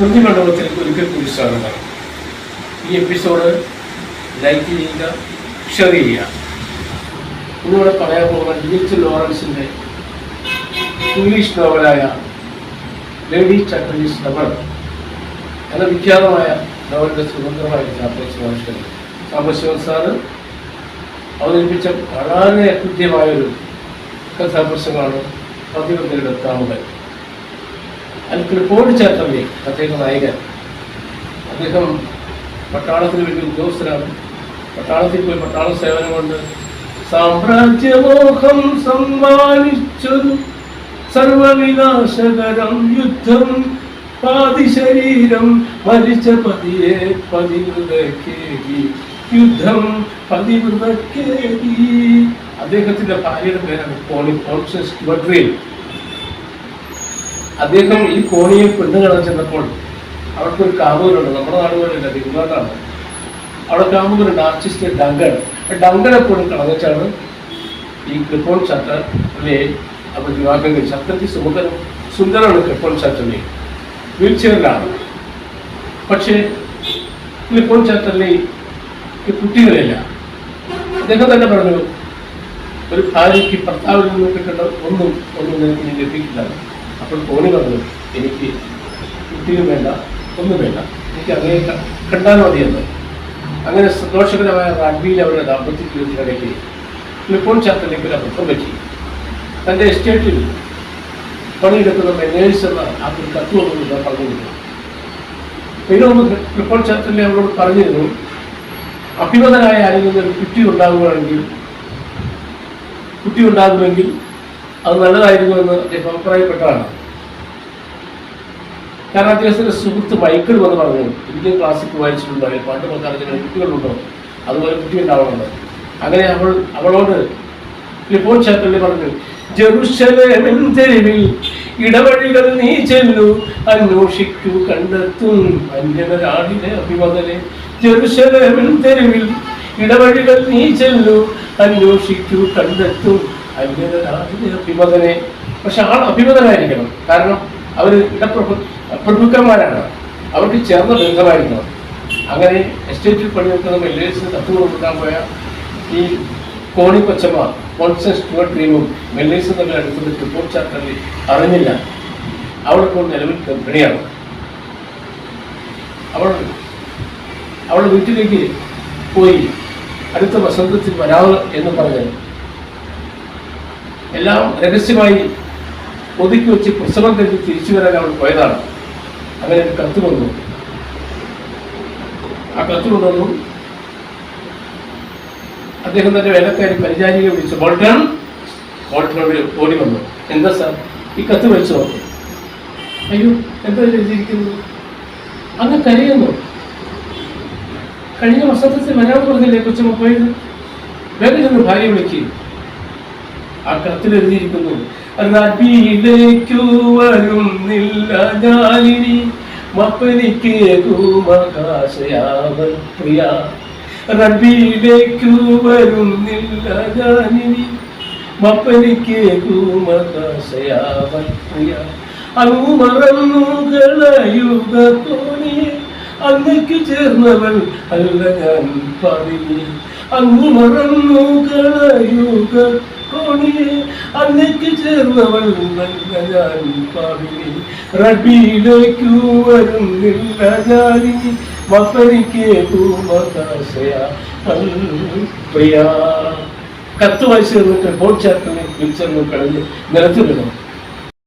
സ്മൃതി മണ്ഡപത്തിലേക്ക് ഒരിക്കൽ കൂടി സ്വാഗതം. ഈ എപ്പിസോഡ് ലൈക്ക് ചെയ്യുക ഷെയർ ചെയ്യുക. ഇന്നിവിടെ പറയാൻ പോകുന്ന ഡി ലോറൻസിന്റെ ഇംഗ്ലീഷ് നോവലായ ലേഡി ചട്ടീസ് ഡബൾ എന്ന വിഖ്യാതമായ നോവലിന്റെ സ്വതന്ത്രമായ ചാപ്റ്റർ സാംബശിവൻ സാറ്. അവതരിപ്പിച്ച വളരെ കൃത്യമായൊരു കഥാപ്രസംഗമാണ് പതിവ് കാമുകൻ അതിൽ കൃപ്പോട് ചാറ്റർലി അദ്ദേഹം നായകൻ. അദ്ദേഹം പട്ടാളത്തിന് വേണ്ടി ഉദ്യോഗസ്ഥനാണ്. പട്ടാളത്തിൽ പോയി പട്ടാള സേവനം കൊണ്ട് സാമ്രാജ്യമോഹം സമ്മാനിച്ചൊരു സർവവിനാശകരം യുദ്ധം. പാതി ശരീരം മരിച്ച പതിയെ പതിവൃതക്കേരി യുദ്ധം പതിവൃതക്കേരി അദ്ദേഹത്തിന്റെ ഭാര്യയുടെ പേരാണ് പോളി കോൺഷ്യസ് വഡ്രീൻ അദ്ദേഹം ഈ കോണിയിൽ പെണ്ണ് കാണാൻ ചെന്നപ്പോൾ അവർക്കൊരു കാമുകരുണ്ട് നമ്മുടെ നാടുകളിലല്ല തിരുനാട്ടാണ്. അവിടെ കാമുകരുണ്ട് ആർട്ടിസ്റ്റ് ഡങ്കൺ. ഡങ്കൺ എപ്പോഴും കളഞ്ഞിട്ടാണ് ഈ ക്രിപ്പോൺ ചാറ്റലെ അവർ വിവാഹം കഴിച്ചു അത്രയ്ക്ക് സുന്ദരം സുന്ദരമാണ് ക്രിപ്പോൺ ചട്ടനെ വീൽ ചെയറിലാണ് പക്ഷേ ക്ലിപ്പോൺ ചാറ്റലെ കുട്ടികളില്ല അദ്ദേഹം തന്നെ പറഞ്ഞു ഒരു ഭാര്യയ്ക്ക് ഭർത്താവിൽ നിന്ന് കിട്ടേണ്ട ഒന്നും ഒന്നും എനിക്ക് ലഭിക്കില്ല. അപ്പോൾ കോണി പറഞ്ഞു എനിക്ക് കുട്ടിയും വേണ്ട ഒന്നും വേണ്ട. എനിക്ക് അങ്ങനെ കണ്ടാൽ മതിയെന്ന് അങ്ങനെ സന്തോഷകരമായ റാഗ്ബിയിൽ അവരുടെ ദാമ്പത്യ ജീവിതത്തിനിടയ്ക്ക് ഫ്ലിപ്പോൺ ചാത്തലേക്ക് ഒരു അബദ്ധം പറ്റി. തന്റെ എസ്റ്റേറ്റിൽ പണിയെടുക്കുന്ന മെനേഴ്സ് എന്ന ആ ഒരു തത്വമൊന്നും ഞാൻ പറഞ്ഞിരുന്നു. പിന്നെ ക്ലിപ്പോൺ ചാത്തലിനെ അവരോട് പറഞ്ഞിരുന്നു അഭിമതനായ ആരെങ്കിലും ഒരു കുട്ടി ഉണ്ടാകുകയാണെങ്കിൽ കുട്ടി ഉണ്ടാകുമെങ്കിൽ അത് നല്ലതായിരുന്നു എന്ന് അദ്ദേഹം അഭിപ്രായപ്പെട്ടതാണ്. കാരണം അദ്ദേഹത്തിന്റെ സുഹൃത്ത് മൈക്കിൾ വന്ന് പറഞ്ഞു ഇന്ത്യൻ ക്ലാസിക് വായിച്ചിട്ടുണ്ടോ? പണ്ട് മക്കാലത്തിന് കുട്ടികളുണ്ടോ? അതുപോലെ കുട്ടി ഉണ്ടാവണം. അങ്ങനെ അവൾ അവളോട് ലിപ്പോൾ ചാത്തല്ലി പറഞ്ഞു ജെറുസലേമിൻ തെരുവിൽ ഇടവഴികൾ നീ ചെല്ലു അന്വേഷിക്കൂ കണ്ടെത്തും അന്യനരാടിനെ അഭിമതനെ. ജെറുസലേമിൻ തെരുവിൽ ഇടവഴികൾ നീ ചെല്ലു അന്വേഷിക്കൂ കണ്ടെത്തും അഭിമതനെ? പക്ഷെ ആൾ അഭിമതനായിരിക്കണം. കാരണം അവർ ഇടപ്രഭു പ്രഭുക്കന്മാരാണ്. അവർക്ക് ചേർന്ന ബന്ധമായിരിക്കണം അങ്ങനെ എസ്റ്റേറ്റിൽ പണിയെടുക്കുന്ന മെല്ലേഴ്സിന് തത്വം കൊടുക്കാൻ പോയ ഈ കോണി കൊച്ചമ്മ കോൺസൻ സ്റ്റുവർട്ട് ക്രീമും മെല്ലേഴ്സും തമ്മിൽ അടുത്തത് റിപ്പോർട്ട് ചാപ്റ്ററിൽ അറിഞ്ഞില്ല. അവളിപ്പോൾ നിലവിൽ ഗർഭിണിയാണ്. അവൾ അവളുടെ വീട്ടിലേക്ക് പോയി. അടുത്ത വസന്തത്തിൽ വരാവ് എന്ന് പറഞ്ഞ് എല്ലാം രഹസ്യമായി ഒതുക്കി വെച്ച് പ്രസവം കഴിഞ്ഞ് തിരിച്ചു വരാൻ അവൾ പോയതാണ്. അങ്ങനെ ഒരു കത്ത് വന്നു ആ കത്ത് കൊണ്ടുവന്നു അദ്ദേഹം തന്റെ വേലക്കാരി പരിചാരികയെ വിളിച്ചു. ബോൾട്ടൺ ബോൾട്ടനോട് ഓടി വന്നു. എന്താ സാർ? ഈ കത്ത് വെച്ചോ? അയ്യോ എന്താ എഴുതിയിരിക്കുന്നത്? അങ്ങ് കരയുന്നു. കഴിഞ്ഞ വർഷത്തിൽ വരാമെന്ന് പറഞ്ഞില്ലേ കൊച്ചു പോയത്? വേഗം ചെന്ന് ഭാര്യ വിളിക്കുക ആ കത്തിൽ എഴുതിയിരിക്കുന്നു. റബിയിലേക്കു വരുന്നില്ല ഞാനിനി. മപ്പനിക്ക് കൂമകാശയാവൽ പ്രിയ. റബിയിലേക്കു വരുന്നില്ല ഞാനിനി. മപ്പനിക്ക് കൂമകാശയാവൻ പ്രിയ. അങ്ങു മറന്നു കളയുക തോണിയെ അങ്ങക്ക് ചേർന്നവൾ അല്ല ഞാൻ പറഞ്ഞു അങ്ങു മറന്നു കളയുക കോണിയെ അങ്ങക്ക് ചേർന്നവൾ നല്ല ഞാൻ പാടിനി റബിയിലേക്കു വരുന്നില്ല ഞാനിനി മപ്പനിക്ക് പൂമകാശയ പ്രിയ. കത്ത് വായിച്ചു തന്നിട്ട് ഫോൺ ചാറ്റിനെ വിളിച്ചെന്ന് കളഞ്ഞ് നിലത്ത്